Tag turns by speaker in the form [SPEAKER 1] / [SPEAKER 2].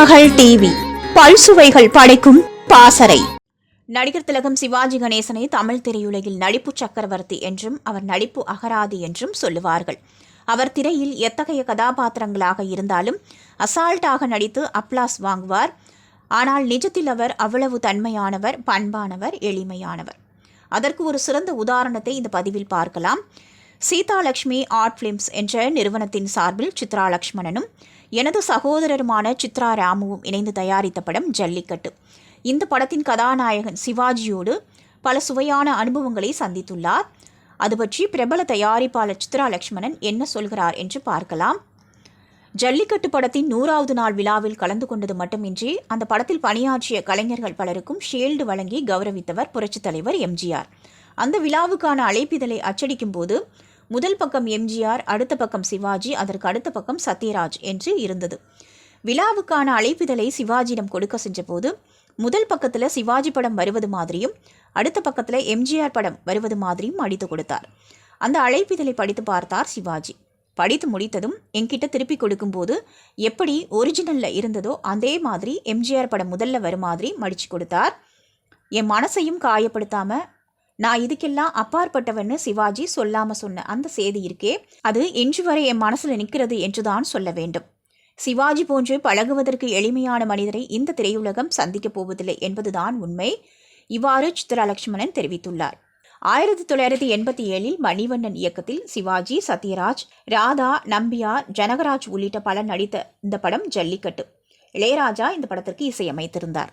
[SPEAKER 1] மகள் டிவி. பல்சுவைகள் படைக்கும் பாசறை. நடிகர் திலகம் சிவாஜி கணேசனை தமிழ் திரையுலகில் நடிப்பு சக்கரவர்த்தி என்றும் அவர் நடிப்பு அகராதி என்றும் சொல்லுவார்கள். அவர் திரையில் எத்தகைய கதாபாத்திரங்களாக இருந்தாலும் அசால்ட்டாக நடித்து அப்ளாஸ் வாங்குவார். ஆனால் நிஜத்தில் அவர் அவ்வளவு தன்மையானவர் பண்பானவர் எளிமையானவர். அதற்கு ஒரு சிறந்த உதாரணத்தை இந்த பதிவில் பார்க்கலாம். சீதாலட்சுமி ஆர்ட் ஃபிலிம்ஸ் என்ற நிறுவனத்தின் சார்பில் சித்ரா லக்ஷ்மணனும் எனது சகோதரருமான சித்ரா ராமுவும் இணைந்து தயாரித்த படம் ஜல்லிக்கட்டு. இந்த படத்தின் கதாநாயகன் சிவாஜியோடு பல சுவையான அனுபவங்களை சந்தித்துள்ளார். அது பற்றி பிரபல தயாரிப்பாளர் சித்ரா லக்ஷ்மணன் என்ன சொல்கிறார் என்று பார்க்கலாம். ஜல்லிக்கட்டு படத்தின் நூறாவது நாள் விழாவில் கலந்து கொண்டது மட்டுமின்றி அந்த படத்தில் பணியாற்றிய கலைஞர்கள் பலருக்கும் ஷீல்டு வழங்கி கௌரவித்தவர் புரட்சித் தலைவர் எம்ஜிஆர் அந்த விழாவுக்கான அழைப்பிதழை அச்சடிக்கும் போது முதல் பக்கம் எம்ஜிஆர் அடுத்த பக்கம் சிவாஜி அதற்கு அடுத்த பக்கம் சத்யராஜ் என்று இருந்தது. விழாவுக்கான அழைப்பிதழை சிவாஜியிடம் கொடுக்க செஞ்சபோது முதல் பக்கத்தில் சிவாஜி படம் வருவது மாதிரியும் அடுத்த பக்கத்தில் எம்ஜிஆர் படம் வருவது மாதிரியும் அடித்து கொடுத்தார். அந்த அழைப்பிதழை படித்து பார்த்தார் சிவாஜி. படித்து முடித்ததும் என்கிட்ட திருப்பி கொடுக்கும்போது எப்படி ஒரிஜினலில் இருந்ததோ அதே மாதிரி எம்ஜிஆர் படம் முதல்ல வரும் மாதிரி மடித்து கொடுத்தார். என் மனசையும் காயப்படுத்தாமல் நான் இதுக்கெல்லாம் அப்பாற்பட்டவன்னு சிவாஜி சொல்லாம சொன்ன அந்த செய்தி இருக்கே அது இன்று வரை என் மனசுல நிற்கிறது என்றுதான் சொல்ல வேண்டும். சிவாஜி போன்று பழகுவதற்கு எளிமையான மனிதரை இந்த திரையுலகம் சந்திக்கப் போவதில்லை என்பதுதான் உண்மை. இவ்வாறு சித்ராலட்சுமணன் தெரிவித்துள்ளார். ஆயிரத்தி தொள்ளாயிரத்தி எண்பத்தி ஏழில் மணிவண்ணன் இயக்கத்தில் சிவாஜி சத்யராஜ் ராதா நம்பியார் ஜனகராஜ் உள்ளிட்ட பலர் நடித்த இந்த படம் ஜல்லிக்கட்டு. இளையராஜா இந்த படத்திற்கு இசையமைத்திருந்தார்.